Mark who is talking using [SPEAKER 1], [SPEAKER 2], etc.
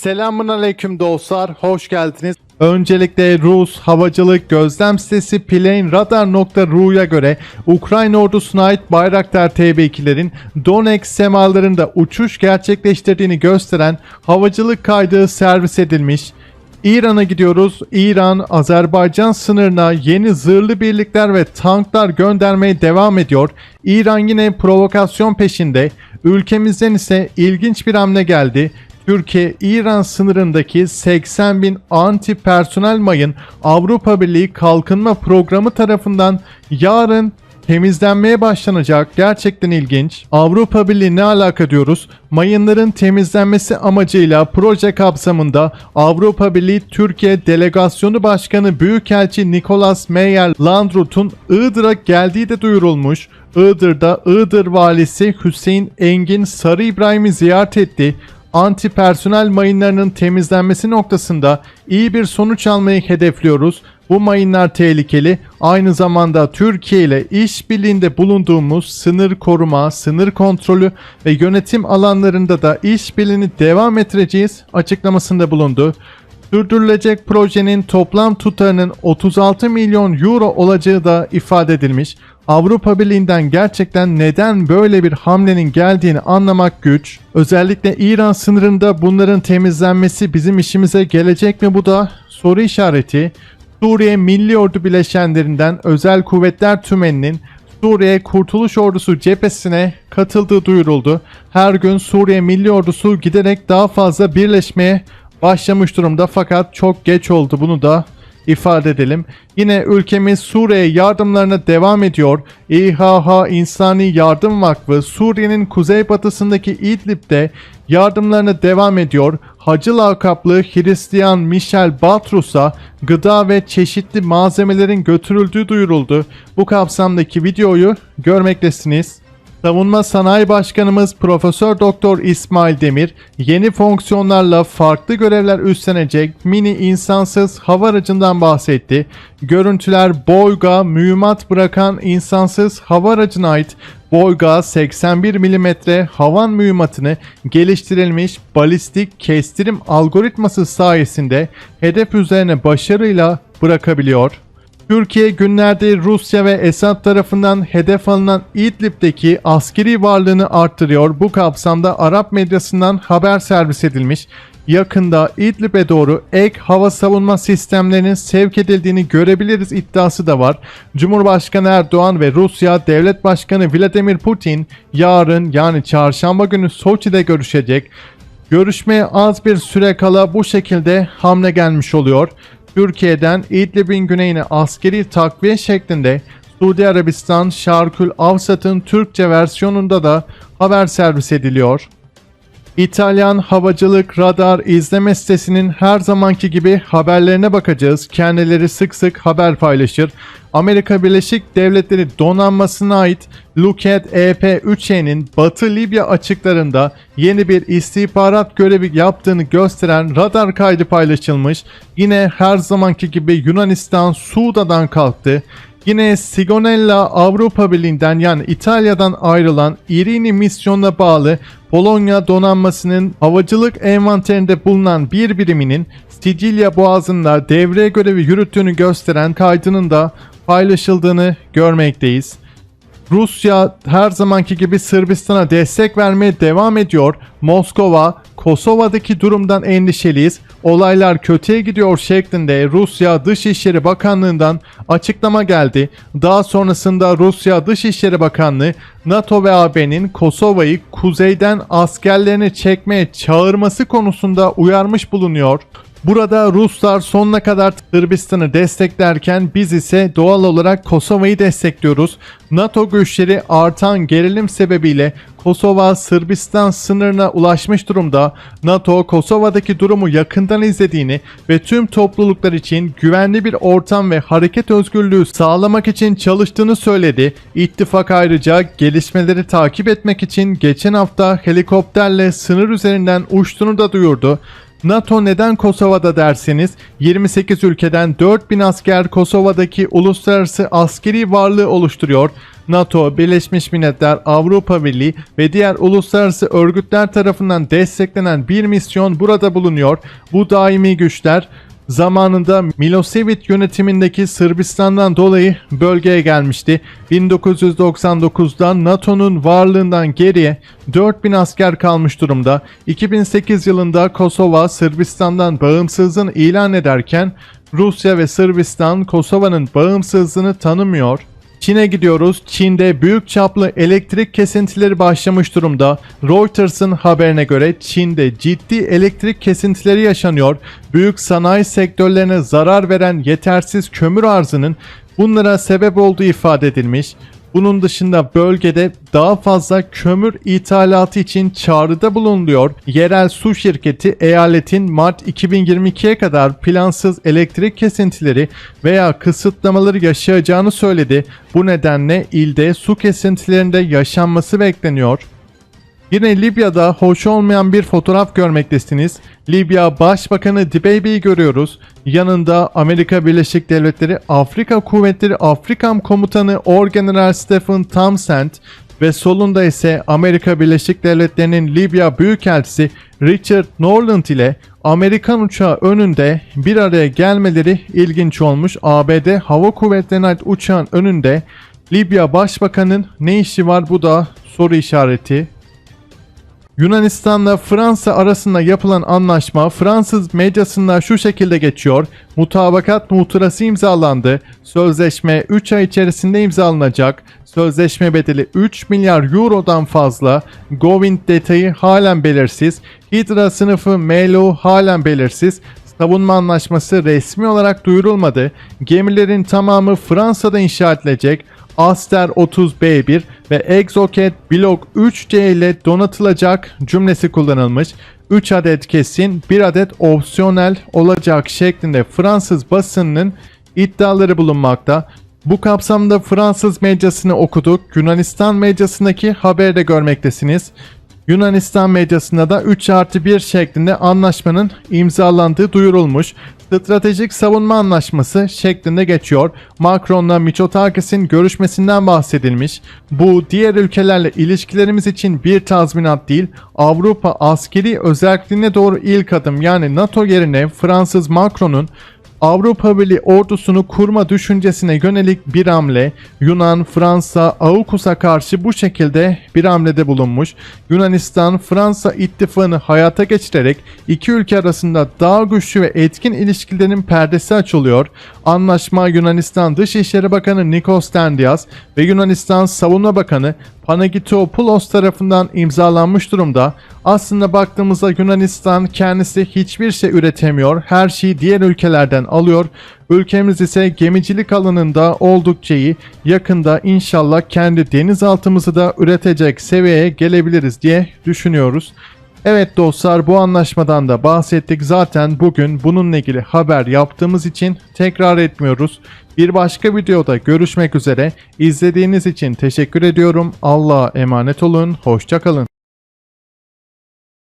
[SPEAKER 1] Selamun aleyküm dostlar, hoş geldiniz. Öncelikle Rus havacılık gözlem sitesi planeradar.ru'ya göre Ukrayna ordusuna ait Bayraktar TB2'lerin Donetsk semalarında uçuş gerçekleştirdiğini gösteren havacılık kaydı servis edilmiş. İran'a gidiyoruz. İran, Azerbaycan sınırına yeni zırhlı birlikler ve tanklar göndermeye devam ediyor. İran yine provokasyon peşinde. Ülkemizden ise ilginç bir hamle geldi. Türkiye, İran sınırındaki 80 bin anti personel mayın Avrupa Birliği Kalkınma Programı tarafından yarın temizlenmeye başlanacak. Gerçekten ilginç. Avrupa Birliği ne alaka diyoruz? Mayınların temizlenmesi amacıyla proje kapsamında Avrupa Birliği Türkiye Delegasyonu Başkanı Büyükelçi Nicolas Meyer Landrut'un Iğdır'a geldiği de duyurulmuş. Iğdır'da Iğdır valisi Hüseyin Engin Sarı İbrahim'i ziyaret etti anti personel mayınlarının temizlenmesi noktasında iyi bir sonuç almayı hedefliyoruz. Bu mayınlar tehlikeli. Aynı zamanda Türkiye ile işbirliğinde bulunduğumuz sınır koruma, sınır kontrolü ve yönetim alanlarında da işbirliğini devam ettireceğiz açıklamasında bulundu. Sürdürülecek projenin toplam tutarının 36 milyon euro olacağı da ifade edilmiş. Avrupa Birliği'nden gerçekten neden böyle bir hamlenin geldiğini anlamak güç. Özellikle İran sınırında bunların temizlenmesi bizim işimize gelecek mi bu da soru işareti. Suriye Milli Ordu bileşenlerinden Özel Kuvvetler Tümeni'nin Suriye Kurtuluş Ordusu cephesine katıldığı duyuruldu. Her gün Suriye Milli Ordusu giderek daha fazla birleşmeye başlamış durumda fakat çok geç oldu bunu da ifade edelim. Yine ülkemiz Suriye yardımlarına devam ediyor. İHH İnsani Yardım Vakfı Suriye'nin kuzeybatısındaki İdlib'de yardımlarına devam ediyor. Hacı lakaplı Hristiyan Michel Batrus'a gıda ve çeşitli malzemelerin götürüldüğü duyuruldu. Bu kapsamdaki videoyu görmektesiniz. Savunma Sanayi Başkanımız Profesör Doktor İsmail Demir yeni fonksiyonlarla farklı görevler üstlenecek mini insansız hava aracından bahsetti. Görüntüler Boyga mühimmat bırakan insansız hava aracına ait Boyga 81 mm havan mühimmatını geliştirilmiş balistik kestirim algoritması sayesinde hedef üzerine başarıyla bırakabiliyor. Türkiye günlerde Rusya ve Esad tarafından hedef alınan İdlib'deki askeri varlığını arttırıyor. Bu kapsamda Arap medyasından haber servis edilmiş. Yakında İdlib'e doğru ek hava savunma sistemlerinin sevk edildiğini görebiliriz iddiası da var. Cumhurbaşkanı Erdoğan ve Rusya Devlet Başkanı Vladimir Putin yarın yani çarşamba günü Soçi'de görüşecek. Görüşmeye az bir süre kala bu şekilde hamle gelmiş oluyor. Türkiye'den İdlib'in güneyine askeri takviye şeklinde Suudi Arabistan Şarkül Avsat'ın Türkçe versiyonunda da haber servis ediliyor. İtalyan Havacılık Radar izleme sitesinin her zamanki gibi haberlerine bakacağız. Kendileri sık sık haber paylaşır. Amerika Birleşik Devletleri donanmasına ait Luket EP-3E'nin Batı Libya açıklarında yeni bir istihbarat görevi yaptığını gösteren radar kaydı paylaşılmış. Yine her zamanki gibi Yunanistan Suuda'dan kalktı. Yine Sigonella Avrupa Birliği'nden yani İtalya'dan ayrılan Irini misyonuna bağlı Polonya donanmasının havacılık envanterinde bulunan bir biriminin Sicilya boğazında devre görevi yürüttüğünü gösteren kaydının da paylaşıldığını görmekteyiz. Rusya her zamanki gibi Sırbistan'a destek vermeye devam ediyor. Moskova, Kosova'daki durumdan endişeliyiz. Olaylar kötüye gidiyor şeklinde Rusya Dışişleri Bakanlığı'ndan açıklama geldi. Daha sonrasında Rusya Dışişleri Bakanlığı NATO ve AB'nin Kosova'yı kuzeyden askerlerini çekmeye çağırması konusunda uyarmış bulunuyor. Burada Ruslar sonuna kadar Sırbistan'ı desteklerken biz ise doğal olarak Kosova'yı destekliyoruz. NATO güçleri artan gerilim sebebiyle Kosova Sırbistan sınırına ulaşmış durumda. NATO Kosova'daki durumu yakından izlediğini ve tüm topluluklar için güvenli bir ortam ve hareket özgürlüğü sağlamak için çalıştığını söyledi. İttifak ayrıca gelişmeleri takip etmek için geçen hafta helikopterle sınır üzerinden uçtuğunu da duyurdu. NATO neden Kosova'da derseniz 28 ülkeden 4000 asker Kosova'daki uluslararası askeri varlığı oluşturuyor. NATO, Birleşmiş Milletler, Avrupa Birliği ve diğer uluslararası örgütler tarafından desteklenen bir misyon burada bulunuyor. Bu daimi güçler zamanında Milosevic yönetimindeki Sırbistan'dan dolayı bölgeye gelmişti. 1999'da NATO'nun varlığından geriye 4000 asker kalmış durumda. 2008 yılında Kosova Sırbistan'dan bağımsızlığını ilan ederken Rusya ve Sırbistan Kosova'nın bağımsızlığını tanımıyor. Çin'e gidiyoruz. Çin'de büyük çaplı elektrik kesintileri başlamış durumda. Reuters'ın haberine göre Çin'de ciddi elektrik kesintileri yaşanıyor. Büyük sanayi sektörlerine zarar veren yetersiz kömür arzının bunlara sebep olduğu ifade edilmiş. Bunun dışında bölgede daha fazla kömür ithalatı için çağrıda bulunuyor. Yerel su şirketi eyaletin Mart 2022'ye kadar plansız elektrik kesintileri veya kısıtlamaları yaşayacağını söyledi. Bu nedenle ilde su kesintilerinde yaşanması bekleniyor. Yine Libya'da hoş olmayan bir fotoğraf görmektesiniz. Libya Başbakanı Dibeybi'yi görüyoruz. Yanında Amerika Birleşik Devletleri Afrika Kuvvetleri Afrikam Komutanı Orgeneral Stephen Townsend ve solunda ise Amerika Birleşik Devletleri'nin Libya Büyükelçisi Richard Norland ile Amerikan uçağı önünde bir araya gelmeleri ilginç olmuş. ABD Hava Kuvvetleri'ne ait uçağın önünde Libya Başbakanı'nın ne işi var bu da soru işareti. Yunanistan'la Fransa arasında yapılan anlaşma Fransız medyasında şu şekilde geçiyor. Mutabakat muhtırası imzalandı. Sözleşme 3 ay içerisinde imzalanacak. Sözleşme bedeli 3 milyar eurodan fazla. Govint detayı halen belirsiz. Hydra sınıfı Melo halen belirsiz. Savunma anlaşması resmi olarak duyurulmadı. Gemilerin tamamı Fransa'da inşa edilecek. Aster 30B1 ve Exocet Block 3C ile donatılacak cümlesi kullanılmış. 3 adet kesin, 1 adet opsiyonel olacak şeklinde Fransız basınının iddiaları bulunmakta. Bu kapsamda Fransız medyasını okuduk. Yunanistan medyasındaki haberi de görmektesiniz. Yunanistan medyasında da 3 artı 1 şeklinde anlaşmanın imzalandığı duyurulmuş. Stratejik savunma anlaşması şeklinde geçiyor. Macron'la Mitsotakis'in görüşmesinden bahsedilmiş. Bu diğer ülkelerle ilişkilerimiz için bir tazminat değil, Avrupa askeri özelliğine doğru ilk adım yani NATO yerine Fransız Macron'un Avrupa Birliği ordusunu kurma düşüncesine yönelik bir hamle Yunan, Fransa, AUKUS'a karşı bu şekilde bir hamlede bulunmuş. Yunanistan, Fransa ittifakını hayata geçirerek iki ülke arasında daha güçlü ve etkin ilişkilerin perdesi açılıyor. Anlaşma Yunanistan Dışişleri Bakanı Nikos Dendias ve Yunanistan Savunma Bakanı Panagitopoulos tarafından imzalanmış durumda. Aslında baktığımızda Yunanistan kendisi hiçbir şey üretemiyor. Her şeyi diğer ülkelerden alıyor. Ülkemiz ise gemicilik alanında oldukça iyi. Yakında inşallah kendi denizaltımızı da üretecek seviyeye gelebiliriz diye düşünüyoruz. Evet dostlar bu anlaşmadan da bahsettik. Zaten bugün bununla ilgili haber yaptığımız için tekrar etmiyoruz. Bir başka videoda görüşmek üzere. İzlediğiniz için teşekkür ediyorum. Allah'a emanet olun. Hoşçakalın.